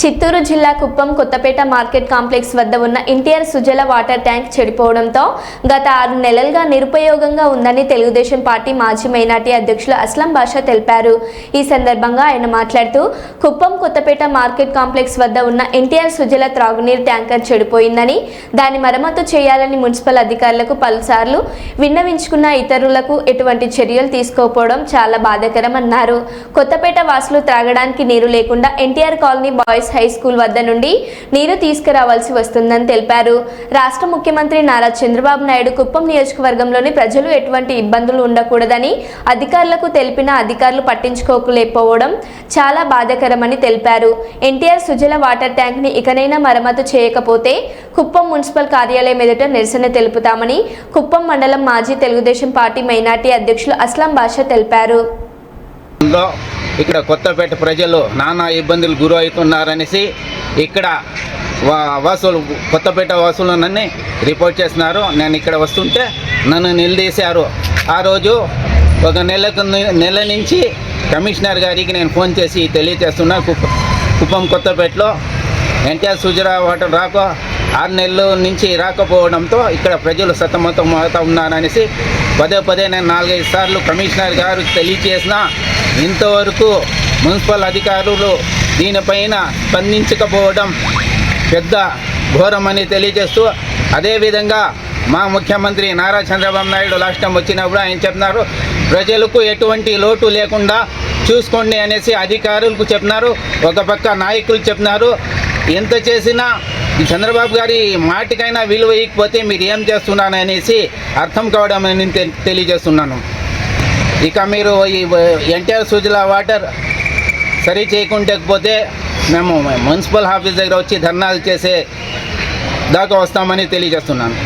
చిత్తూరు జిల్లా Kuppam Kothapeta market complex వద్ద ఉన్న ఎన్టీఆర్ సుజల వాటర్ ట్యాంక్ చెడిపోవడంతో గత ఆరు నెలలుగా నిరుపయోగంగా ఉందని తెలుగుదేశం పార్టీ మాజీ మైనార్టీ అధ్యక్షులు అస్లం బాషా తెలిపారు. ఈ సందర్భంగా ఆయన మాట్లాడుతూ కుప్పం కొత్తపేట మార్కెట్ కాంప్లెక్స్ వద్ద ఉన్న ఎన్టీఆర్ సుజల త్రాగునీరు ట్యాంకర్ చెడిపోయిందని దాని మరమ్మతు చేయాలని మున్సిపల్ అధికారులకు పలుసార్లు విన్నవించుకున్న ఇతరులకు ఎటువంటి చర్యలు తీసుకోకపోవడం చాలా బాధాకరమన్నారు. కొత్తపేట వాసులు త్రాగడానికి నీరు లేకుండా NTR colony boys high school వద్ద నుండి నీరు తీసుకురావాల్సి వస్తుందని తెలిపారు. రాష్ట్ర ముఖ్యమంత్రి నారా చంద్రబాబు నాయుడు కుప్పం నియోజకవర్గంలోని ప్రజలు ఎటువంటి ఇబ్బందులు ఉండకూడదని అధికారులకు తెలిపిన అధికారులు పట్టించుకోకపోవడం చాలా బాధాకరమని తెలిపారు. ఎన్టీఆర్ సుజల వాటర్ ట్యాంక్ని ఇకనైనా మరమ్మతు చేయకపోతే కుప్పం మున్సిపల్ కార్యాలయం ఎదుట నిరసన తెలుపుతామని కుప్పం మండలం మాజీ తెలుగుదేశం పార్టీ మైనార్టీ అధ్యక్షులు అస్లాం బాషా తెలిపారు. ఇక్కడ కొత్తపేట ప్రజలు నానా ఇబ్బందులు గురి అవుతున్నారనేసి ఇక్కడ వా- వాసులు కొత్తపేట వాసులు నన్ను రిపోర్ట్ చేస్తున్నారు. నేను ఇక్కడ వస్తుంటే నన్ను నిలదీశారు. ఆ రోజు ఒక నెలకు నెల నుంచి కమిషనర్ గారికి నేను ఫోన్ చేసి తెలియజేస్తున్నా. కుప్పం కొత్తపేటలో ఎన్టీఆర్ సుజరా వాటర్ రాక ఆరు నెలల నుంచి రాకపోవడంతో ఇక్కడ ప్రజలు సతమతం అవుతా ఉన్నారనేసి పదే పదే నేను నాలుగైదు సార్లు కమిషనర్ గారు తెలియచేసిన ఇంతవరకు మున్సిపల్ అధికారులు దీనిపైన స్పందించకపోవడం పెద్ద ఘోరమని తెలియజేస్తూ అదేవిధంగా మా ముఖ్యమంత్రి నారా చంద్రబాబు నాయుడు లాస్ట్ టైం వచ్చినప్పుడు ఆయన చెప్తున్నారు ప్రజలకు ఎటువంటి లోటు లేకుండా చూసుకోండి అనేసి అధికారులకు చెప్పినారు ఒక పక్క నాయకులు చెప్పినారు ఎంత చేసినా చంద్రబాబు గారి మాటికైనా విలువ ఇకపోతే మీరు ఏం చేస్తున్నాను అనేసి అర్థం కావడం నేను తెలియజేస్తున్నాను. ఇక మీరు ఈ ఎన్టీఆర్ సుజల వాటర్ సరి చేయకుంటకపోతే మేము మున్సిపల్ ఆఫీస్ దగ్గర వచ్చి ధర్నాలు చేసే దాకా వస్తామని తెలియజేస్తున్నాను.